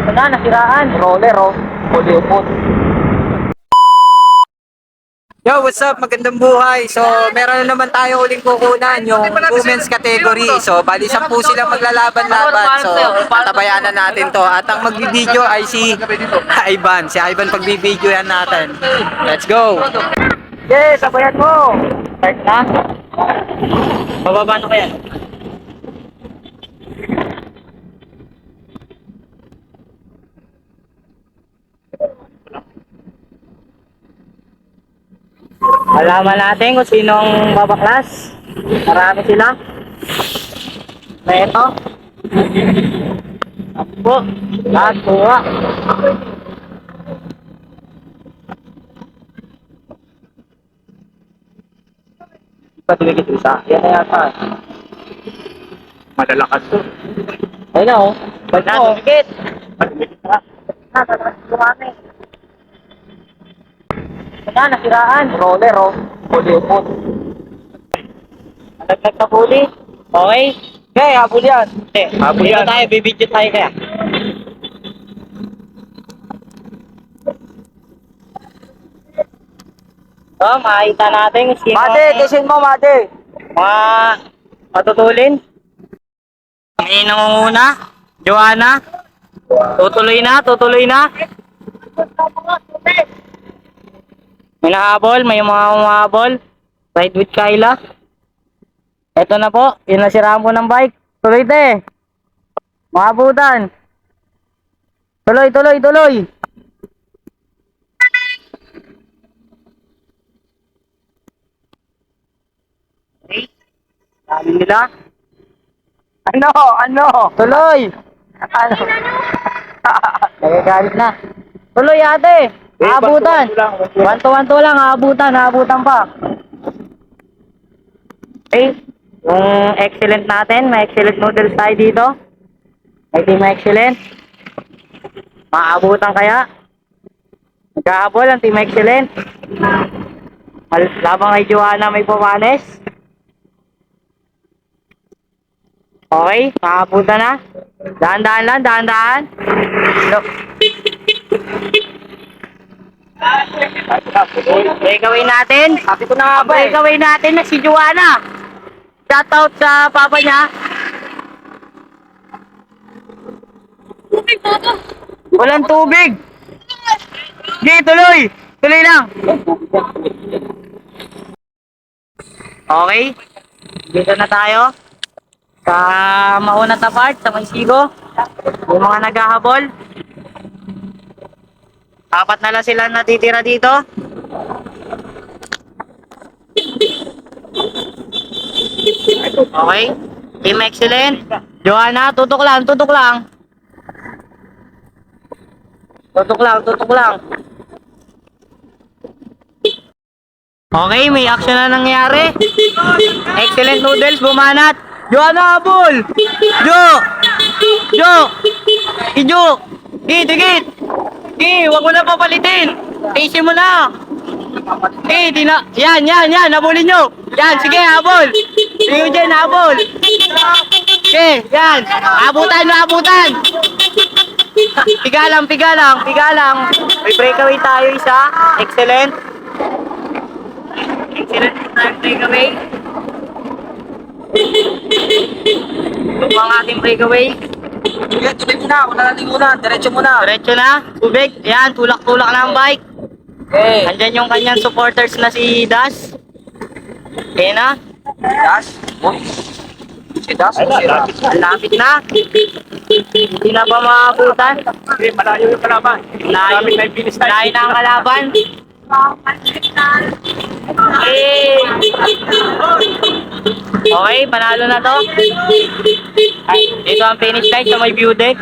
Ito na, nasiraan. Roller, oh. Huli upot. Yo, what's up? Magandang buhay. So, meron na naman tayo uling kukunan yung women's category. So, bali po silang maglalaban-laban. So, tabayanan natin to. At ang magbibideo ay si Ivan. Si Ivan pagbibideo yan natin. Let's go! Yes, sabayan mo. Start na. Bababa na kaya. Malaman natin kung sinong babaklas. Marami sila. Na ito. Apo. Lahat buwa. Patigil isa. Yan na yata. Malalakas to. Ayun na oh. Ba't na tumikit? Na, kumami. Ito na, nasiraan. Roller oh. Huli upot. Nagdag na huli. Okay. Okay, habol yan. Okay, Habol yan. tayo, bibidyo tayo kaya. So, makita natin sino Mate, kisin mo, Mate. mga matutulin. May nangunguna. Joanna. Tutuloy na, tutuloy na. May nahabol, may mga umahabol. Ride with Kyla. Ito na po, yun nasiraan po ng bike. Tuloy te. Mahabutan. Tuloy, tuloy, tuloy. Okay. Sabi nila. Ano? Ano? Tuloy! Ano? Nagagalit na. Tuloy ate! Aabutan! One to one to lang, aabutan, aabutan pa. Okay. Yung excellent natin, may excellent noodles tayo dito. May team excellent. Maabutan kaya? Nagkahabol ang team excellent. Mal- Labang kay Joanna may pumanes. Okay, makapunta na. Dahan-dahan lang, dahan-dahan. Look. Breakaway natin. Sabi ko na nga ba eh. breakaway natin na si Joanna. Shoutout sa papa niya. Walang tubig. Sige, tuloy. Tuloy lang. Okay. Dito na tayo. Sa mauna na part, sa Mansigo. Yung mga naghahabol. Apat na lang sila natitira dito. Okay. Team excellent. Joanna, tutok lang, tutok lang. Tutok lang, tutok lang. Okay, may action na nangyari. Excellent noodles, bumanat. Joanna, habol! Jo! Jo! Ijo! Git, git! Gi, wag mo na papalitin! Tiisin mo na! Eh, di na. Yan, yan, yan. Habulin nyo. Yan, sige, habol. Sige, dyan, habol. Okay, yan. Abutan abutan. Piga lang, piga lang, piga lang. May breakaway tayo isa. Excellent. Excellent tayo breakaway. Ito ang ating breakaway. Sige, tuloy mo na. Wala na lingunan. Diretso mo na. Diretso na. Tubig. Yan, tulak-tulak na ang bike. Okay. Andyan yung kanyang supporters na si Das. Okay na. Das. Uy. Si Das. sira. Ang lapit na. Hindi na ba maabutan? Sige, malayo yung kalaban. Layo, layo na ang kalaban. Okay. Okay, panalo na to. Ay, ito ang finish line sa may view deck.